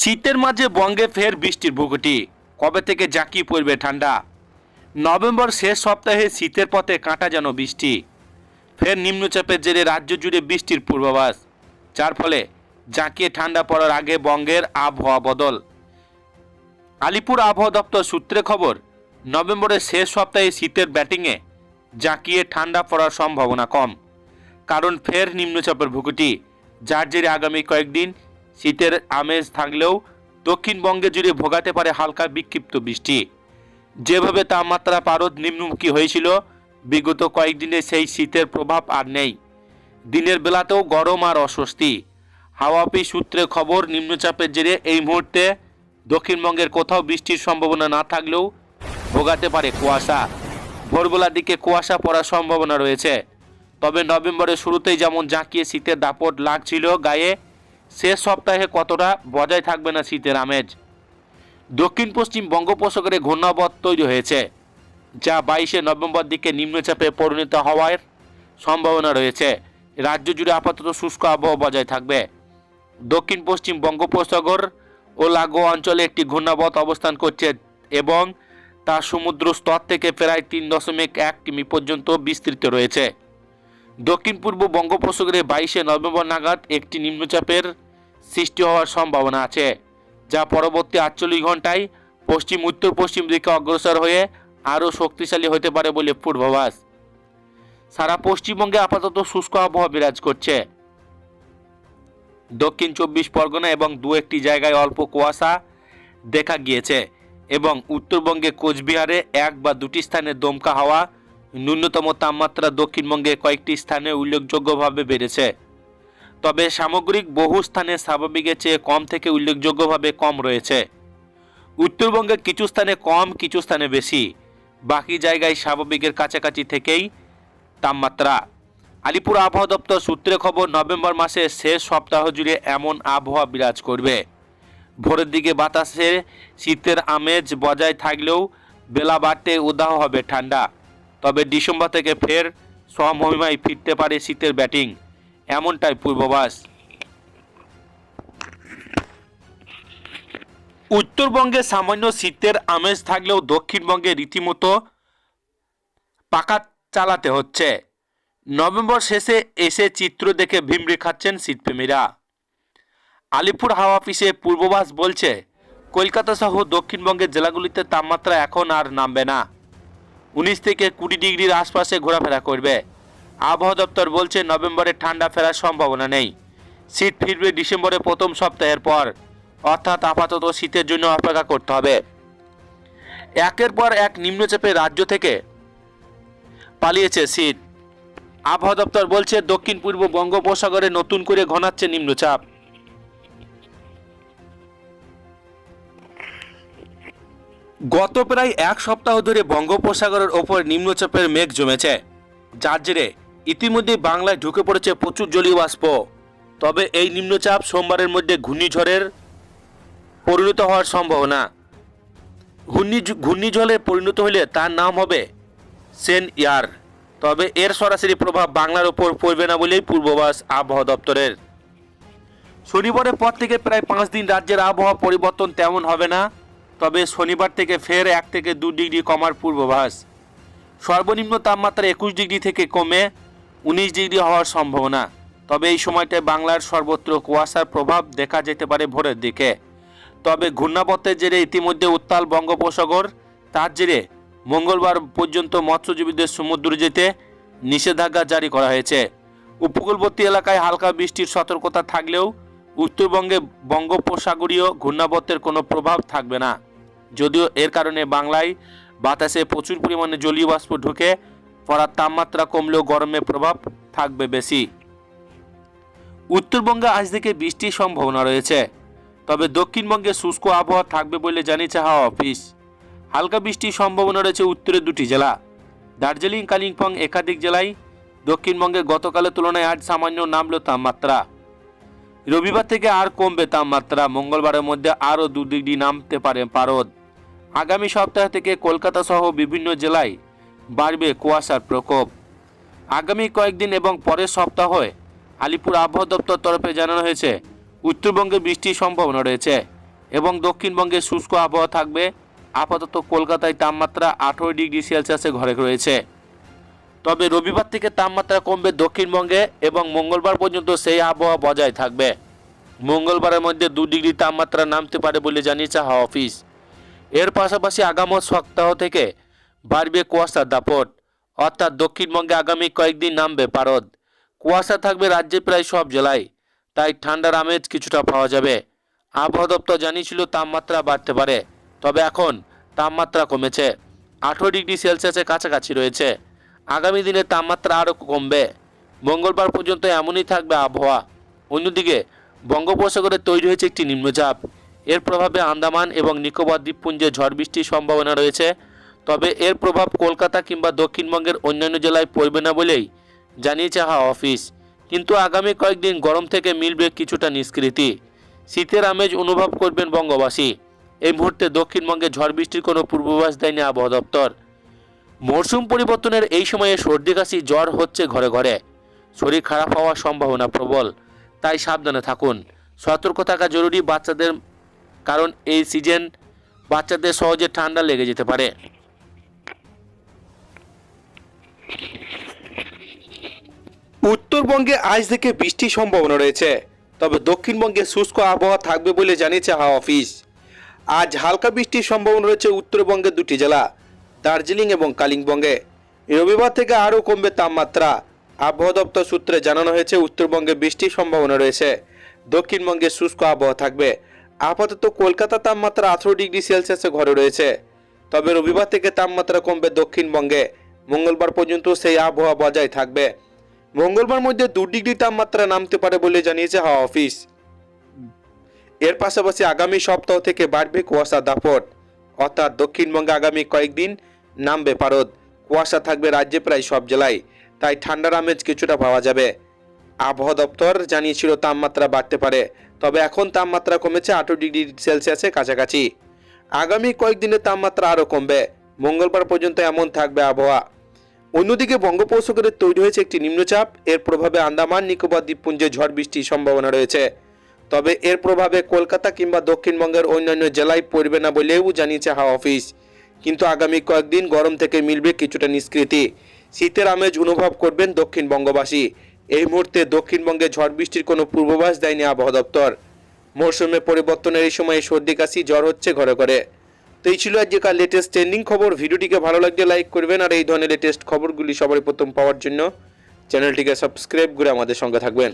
শীতের মাঝে বঙ্গে ফের বৃষ্টির ভুকুটি। কবে থেকে জাঁকিয়ে পড়বে ঠান্ডা? নভেম্বর শেষ সপ্তাহে শীতের পথে কাঁটা যেন বৃষ্টি। ফের নিম্নচাপের জেরে রাজ্য জুড়ে বৃষ্টির পূর্বাভাস। যার ফলে জাঁকিয়ে ঠান্ডা পড়ার আগে বঙ্গের আবহাওয়া বদল। আলিপুর আবহাওয়া দপ্তর সূত্রে খবর, নভেম্বরের শেষ সপ্তাহে শীতের ব্যাটিংয়ে জাঁকিয়ে ঠান্ডা পড়ার সম্ভাবনা কম। কারণ ফের নিম্নচাপের ভুকুটি, যার জেরে আগামী কয়েকদিন শীতের আমেজ থাকলেও দক্ষিণবঙ্গে জুড়ে ভোগাতে পারে হালকা বিক্ষিপ্ত বৃষ্টি। যেভাবে তাপমাত্রা পারদ নিম্নমুখী হয়েছিল, বিগত কয়েকদিনে সেই শীতের প্রভাব আর নেই। দিনের বেলাতেও গরম আর অস্বস্তি। হাওয়াপি সূত্রে খবর, নিম্নচাপের জেরে এই মুহূর্তে দক্ষিণবঙ্গের কোথাও বৃষ্টির সম্ভাবনা না থাকলেও ভোগাতে পারে কুয়াশা। ভোরবেলার দিকে কুয়াশা পড়ার সম্ভাবনা রয়েছে। তবে নভেম্বরের শুরুতেই যেমন জাঁকিয়ে শীতের দাপট লাগছিল গায়ে শেষ সপ্তাহে কতটা বজায় থাকবে না শীতের আমেজ? দক্ষিণ পশ্চিম বঙ্গোপসাগরে ঘূর্ণাবত তৈরি হয়েছে, যা বাইশে নভেম্বর দিকে নিম্নচাপে পরিণত হওয়ার সম্ভাবনা রয়েছে। রাজ্য জুড়ে আপাতত শুষ্ক আবহাওয়া বজায় থাকবে। দক্ষিণ পশ্চিম বঙ্গোপসাগর ও লাগোয়া অঞ্চলে একটি ঘূর্ণাবত অবস্থান করছে এবং তা সমুদ্র স্তর থেকে প্রায় তিন দশমিক এক কিমি পর্যন্ত বিস্তৃত রয়েছে। দক্ষিণ পূর্ব বঙ্গোপসাগরে বাইশে নভেম্বর নাগাদ একটি নিম্নচাপের সৃষ্টি হওয়ার সম্ভাবনা আছে, যা পরবর্তী আটচল্লিশ ঘন্টায় পশ্চিম উত্তর পশ্চিম দিকে অগ্রসর হয়ে আরও শক্তিশালী হতে পারে বলে পূর্বাভাস। সারা পশ্চিমবঙ্গে আপাতত শুষ্ক আবহাওয়া বিরাজ করছে। দক্ষিণ চব্বিশ পরগনা এবং দু একটি জায়গায় অল্প কুয়াশা দেখা গিয়েছে এবং উত্তরবঙ্গে কোচবিহারে এক বা দুটি স্থানে দমকা হাওয়া ন্যূনতম তাপমাত্রা দক্ষিণবঙ্গে কয়েকটি স্থানে উল্লেখযোগ্যভাবে বেড়েছে। তবে সামগ্রিক বহু স্থানে স্বাভাবিকের চেয়ে কম থেকে উল্লেখযোগ্যভাবে কম রয়েছে। উত্তরবঙ্গে কিছু স্থানে কম, কিছু স্থানে বেশি। বাকি জায়গায় স্বাভাবিকের কাছাকাছি থেকেই তাপমাত্রা। আলিপুর আবহাওয়া দপ্তর সূত্রে খবর, নভেম্বর মাসের শেষ সপ্তাহ জুড়ে এমন আবহাওয়া বিরাজ করবে। ভোরের দিকে বাতাসে শীতের আমেজ বজায় থাকলেও বেলা বাড়তে উদাহ হবে ঠান্ডা। তবে ডিসেম্বর থেকে ফের সমহিমায় ফিরতে পারে শীতের ব্যাটিং, এমনটাই পূর্বাভাস উত্তরবঙ্গে সামান্য শীতের আমেজ থাকলেও দক্ষিণবঙ্গে রীতিমতো পাকা চালাতে হচ্ছে। নভেম্বর শেষে এসে চিত্র দেখে ভিমড়ি খাচ্ছেন শীতপ্রেমীরা। আলিপুর হাওয়া অফিসে পূর্বাভাস বলছে কলকাতা সহ দক্ষিণবঙ্গের জেলাগুলিতে তাপমাত্রা এখন আর নামবে না। উনিশ থেকে কুড়ি ডিগ্রির আশপাশে ঘোরাফেরা করবে। আবহাওয়া দপ্তর বলছে, নভেম্বরে ঠান্ডা ফেরার সম্ভাবনা নেই। শীত ফিরবে ডিসেম্বরের প্রথম সপ্তাহের পর। অর্থাৎ আপাতত শীতের জন্য অপেক্ষা করতে হবে। একের পর এক নিম্নচাপের রাজ্য থেকে পালিয়েছে শীত। আবহাওয়া দপ্তর বলছে দক্ষিণ পূর্ব বঙ্গোপসাগরে নতুন করে ঘনাচ্ছে নিম্নচাপ। গত প্রায় এক সপ্তাহ ধরে বঙ্গোপসাগরের ওপর নিম্নচাপের মেঘ জমেছে। যার জেরে ইতিমধ্যে বাংলায় ঢুকে পড়েছে প্রচুর জলীয় বাষ্প। তবে এই নিম্নচাপ সোমবারের মধ্যে ঘূর্ণিঝড়ের পরিণত হওয়ার সম্ভাবনা। ঘূর্ণি ঘূর্ণিঝড়ে পরিণত হলে তার নাম হবে সেন ইয়ার। তবে এর সরাসরি প্রভাব বাংলার ওপর পড়বে না বলেই পূর্বাভাস আবহাওয়া দপ্তরের। শনিবারের পর থেকে প্রায় পাঁচ দিন রাজ্যের আবহাওয়া পরিবর্তন তেমন হবে না। তবে শনিবার থেকে ফের এক থেকে দু ডিগ্রি কমার পূর্বাভাস। সর্বনিম্ন তাপমাত্রা একুশ ডিগ্রি থেকে কমে উনিশ ডিগ্রি হওয়ার সম্ভাবনা। তবে এই সময়টায় বাংলার সর্বত্র কুয়াশার প্রভাব দেখা যেতে পারে ভোরের দিকে। তবে ঘূর্ণাবর্তের জেরে ইতিমধ্যে উত্তাল বঙ্গোপসাগর, তার জেরে মঙ্গলবার পর্যন্ত মৎস্যজীবীদের সমুদ্র যেতে নিষেধাজ্ঞা জারি করা হয়েছে। উপকূলবর্তী এলাকায় হালকা বৃষ্টির সতর্কতা থাকলেও উত্তরবঙ্গে বঙ্গোপসাগরীয় ঘূর্ণাবর্তের কোনো প্রভাব থাকবে না। যদিও এর কারণে বাংলায় বাতাসে প্রচুর পরিমাণে জলীয় বাষ্প ঢুকে পড়ার তাপমাত্রা কমলেও গরমের প্রভাব থাকবে বেশি। উত্তরবঙ্গে আজ থেকে বৃষ্টির সম্ভাবনা রয়েছে, তবে দক্ষিণবঙ্গে শুষ্ক আবহাওয়া থাকবে বলে জানিয়েছে হাওয়া অফিস। হালকা বৃষ্টির সম্ভাবনা রয়েছে উত্তরের দুটি জেলা, দার্জিলিং, কালিম্পং একাধিক জেলায়। দক্ষিণবঙ্গে গতকালের তুলনায় আজ সামান্য নামলো তাপমাত্রা। রবিবার থেকে আর কমবে তাপমাত্রা। মঙ্গলবারের মধ্যে আরও দু ডিগ্রি নামতে পারে পারদ। আগামী সপ্তাহ থেকে কলকাতা সহ বিভিন্ন জেলায় বাড়বে কুয়াশার প্রকোপ। আগামী কয়েকদিন এবং পরের সপ্তাহে আলিপুর আবহাওয়া দপ্তর তরফে জানানো হয়েছে, উত্তরবঙ্গে বৃষ্টির সম্ভাবনা রয়েছে এবং দক্ষিণবঙ্গে শুষ্ক আবহাওয়া থাকবে। আপাতত কলকাতায় তাপমাত্রা আঠেরো ডিগ্রি সেলসিয়াসে ঘরে রয়েছে। তবে রবিবার থেকে তাপমাত্রা কমবে দক্ষিণবঙ্গে এবং মঙ্গলবার পর্যন্ত সেই আবহাওয়া বজায় থাকবে। মঙ্গলবারের মধ্যে দু ডিগ্রি তাপমাত্রা নামতে পারে বলে জানিয়েছে হাওয়া অফিস। এর পাশাপাশি আগামী সপ্তাহ থেকে বাড়বে কুয়াশার দাপট, অর্থাৎ দক্ষিণবঙ্গে আগামী কয়েকদিন নামবে পারদ। কুয়াশা থাকবে রাজ্যের প্রায় সব জেলায়, তাই ঠান্ডার আমেজ কিছুটা পাওয়া যাবে। আবহাওয়া দপ্তর জানিয়েছিল তাপমাত্রা বাড়তে পারে, তবে এখন তাপমাত্রা কমেছে। আঠেরো ডিগ্রি সেলসিয়াসের কাছাকাছি রয়েছে। আগামী দিনে তাপমাত্রা আরও কমবে। মঙ্গলবার পর্যন্ত এমনই থাকবে আবহাওয়া। অন্যদিকে, বঙ্গোপসাগরে তৈরি হয়েছে একটি নিম্নচাপ। এর প্রভাবে আন্দামান এবং নিকোবর দ্বীপপুঞ্জে ঝড় বৃষ্টির সম্ভাবনা রয়েছে। তবে এর প্রভাব কলকাতা কিংবা দক্ষিণবঙ্গের অন্যান্য জেলায় পড়বে না বলেই জানিয়েছে হাওয়া অফিস। কিন্তু আগামী কয়েকদিন গরম থেকে মিলবে কিছুটা নিষ্কৃতি। শীতের আমেজ অনুভব করবেন বঙ্গবাসী। এই মুহূর্তে দক্ষিণবঙ্গে ঝড় বৃষ্টির কোনো পূর্বাভাস দেয়নি আবহাওয়া দপ্তর। মরশুম পরিবর্তনের এই সময়ে সর্দি, কাশি, জ্বর হচ্ছে ঘরে ঘরে। শরীর খারাপ হওয়ার সম্ভাবনা প্রবল, তাই সাবধানে থাকুন। সতর্ক থাকা জরুরি বাচ্চাদের, কারণ এই সিজন বাচ্চাদের সহজে ঠান্ডা লেগে যেতে পারে। উত্তরবঙ্গে আজ থেকে বৃষ্টির সম্ভাবনা রয়েছে, তবে দক্ষিণবঙ্গে শুষ্ক আবহাওয়া থাকবে বলে জানিয়েছে হাওয়া অফিস। আজ হালকা বৃষ্টির সম্ভাবনা রয়েছে উত্তরবঙ্গের দুটি জেলা দার্জিলিং এবং কালিম্পংয়ে। রবিবার থেকে আরও কমবে তাপমাত্রা। আবহাওয়া দপ্তর সূত্রে জানানো হয়েছে, উত্তরবঙ্গে বৃষ্টির সম্ভাবনা রয়েছে। দক্ষিণবঙ্গে শুষ্ক আবহাওয়া থাকবে। আপাতত কলকাতা তাপমাত্রা আঠেরো ডিগ্রি সেলসিয়াসে ঘরে রয়েছে। তবে রবিবার থেকে তাপমাত্রা কমবে দক্ষিণবঙ্গে। মঙ্গলবার পর্যন্ত সেই আবহাওয়া বজায় থাকবে। মঙ্গলবার মধ্যে দু ডিগ্রি তাপমাত্রা নামতে পারে বলে জানিয়েছে হাওয়া অফিস। এর পাশাপাশি আগামী সপ্তাহ থেকে বাড়বে কুয়াশা দাপট। অর্থাৎ দক্ষিণবঙ্গে আগামী কয়েকদিন নামবে পারদ। কুয়াশা থাকবে রাজ্যে প্রায় সব জেলায়। তাই ঠান্ডার আমেজ কিছুটা পাওয়া যাবে। আবহাওয়া দপ্তর জানিয়েছিল তাপমাত্রা বাড়তে পারে। তবে এখন তাপমাত্রা কমেছে আঠারো ডিগ্রি সেলসিয়াসের কাছাকাছি। আগামী কয়েকদিনের তাপমাত্রা আরও কমবে। মঙ্গলবার পর্যন্ত এমন থাকবে আবহাওয়া। অন্যদিকে বঙ্গোপসাগরে তৈরি হয়েছে একটি নিম্নচাপ। এর প্রভাবে আন্দামান, নিকোবর, দ্বীপপুঞ্জে ঝড় বৃষ্টির সম্ভাবনা রয়েছে। তবে এর প্রভাবে কলকাতা কিংবা দক্ষিণবঙ্গের অন্যান্য জেলায় পড়বে না বলেও জানিয়েছে হাওয়া অফিস। কিন্তু আগামী কয়েকদিন গরম থেকে মিলবে কিছুটা নিষ্কৃতি। শীতের আমেজ অনুভব করবেন দক্ষিণবঙ্গবাসী। এই মুহূর্তে দক্ষিণবঙ্গে ঝড় বৃষ্টির কোনো পূর্বাভাস দেয়নি আবহাওয়া দপ্তর। মৌসুমে পরিবর্তনের এই সময়ে সর্দি, কাশি, জ্বর হচ্ছে ঘরে ঘরে। তো এই ছিল আজকের লেটেস্ট ট্রেন্ডিং খবর। ভিডিওটিকে ভালো লাগলে লাইক করবেন আর এই ধরনের লেটেস্ট খবরগুলি সবারই প্রথম পাওয়ার জন্য চ্যানেলটিকে সাবস্ক্রাইব করে আমাদের সঙ্গে থাকবেন।